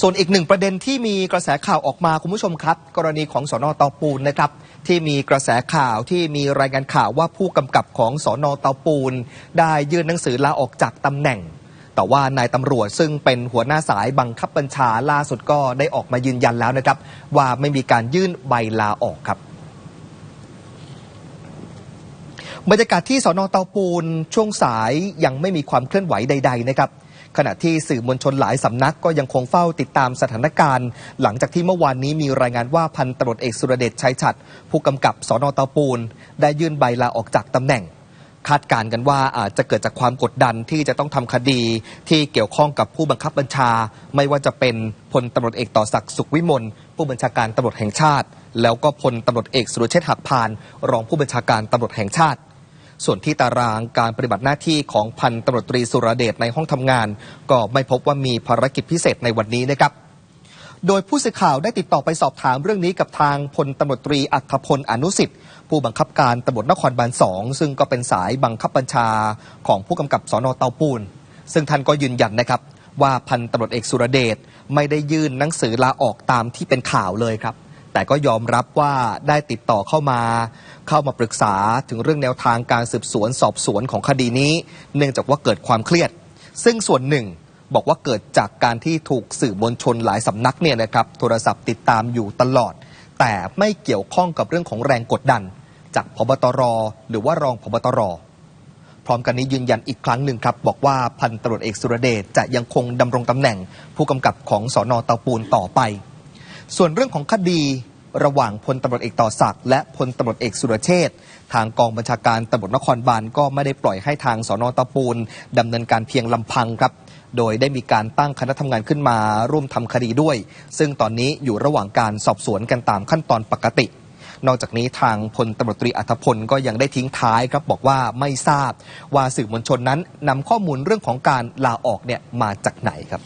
ส่วนอีกหนึ่งประเด็นที่มีกระแสข่าวออกมาคุณผู้ชมครับ กรณีของสอนอเตาปูนนะครับ ที่มีกระแสข่าวที่มีรายงานข่าวว่าผู้กำกับของสอนอเตาปูน ได้ยื่นหนังสือลาออกจากตำแหน่ง แต่ว่านายตำรวจซึ่งเป็นหัวหน้าสายบังคับบัญชาล่าสุดก็ได้ออกมายืนยันแล้วนะครับ ว่าไม่มีการยื่นใบลาออกครับ บรรยากาศที่สอนอเตาปูนช่วงสายยังไม่มีความเคลื่อนไหวใด ๆ นะครับ ขณะที่สื่อมวลชนหลายสำนักก็ยังคงเฝ้าติดตามสถานการณ์ หลังจากที่เมื่อวานนี้มีรายงานว่าพันตำรวจเอกสุรเดชชัยฉัตรผู้กำกับสอนอเตาปูน ได้ยื่นใบลาออกจากตำแหน่งคาดการณ์กันว่าอาจจะเกิดจากความกดดันที่จะต้องทำคดีที่เกี่ยวข้องกับผู้บังคับบัญชา ไม่ว่าจะเป็นพลตำรวจเอกต่อศักดิ์สุขวิมลผู้บัญชาการตำรวจแห่งชาติ แล้วก็พลตำรวจเอกสุรเชษฐ์หักพาน รองผู้บัญชาการตำรวจแห่งชาติ ส่วนที่ตารางการปฏิบัติหน้าที่ของพันตำรวจตรีสุรเดชในห้องทำงาน ก็ไม่พบว่ามีภารกิจพิเศษในวันนี้นะครับโดยผู้สื่อข่าวได้ติดต่อไปสอบถามเรื่องนี้กับทางพลตำรวจตรีอัคพลอนุสิทธิ์ผู้บังคับการตำรวจนครบาลสองซึ่งก็เป็นสายบังคับบัญชาของผู้กำกับสอนอเตาปูน ซึ่งท่านก็ยืนยันนะครับ ว่าพันตำรวจเอกสุรเดชไม่ได้ยื่นหนังสือลาออกตามที่เป็นข่าวเลยครับ แต่ก็ยอมรับว่าได้ติดต่อเข้ามา เข้ามาปรึกษาถึงเรื่องแนวทางการสืบสวนสอบสวนของคดีนี้ เนื่องจากว่าเกิดความเครียด ซึ่งส่วนหนึ่งบอกว่าเกิดจากการที่ถูกสื่อมวลชนหลายสำนักเนี่ยนะครับโทรศัพท์ติดตามอยู่ตลอด แต่ไม่เกี่ยวข้องกับเรื่องของแรงกดดัน จากพบตรหรือว่ารองพบตรพร้อมกันนี้ยืนยันอีกครั้งหนึ่งครับ บอกว่าพันตำรวจเอกสุรเดชจะยังคงดำรงตำแหน่ง ผู้กำกับของสอนอเตาปูนต่อไป ส่วนเรื่องของคดีระหว่างพลตำรวจเอกต่อศักดิ์และพลตำรวจเอกสุรเชษฐ์ทางกองบัญชาการตำรวจนครบาลก็ไม่ได้ปล่อยให้ทางสอนอตาปูนดำเนินการเพียงลำพังครับ โดยได้มีการตั้งคณะทำงานขึ้นมาร่วมทำคดีด้วย ซึ่งตอนนี้อยู่ระหว่างการสอบสวนกันตามขั้นตอนปกติ นอกจากนี้ทางพลตำรวจตรีอัธพลก็ยังได้ทิ้งท้ายครับบอกว่าไม่ทราบว่าสื่อมวลชนนั้นนำข้อมูลเรื่องของการลาออกเนี่ยมาจากไหนครับ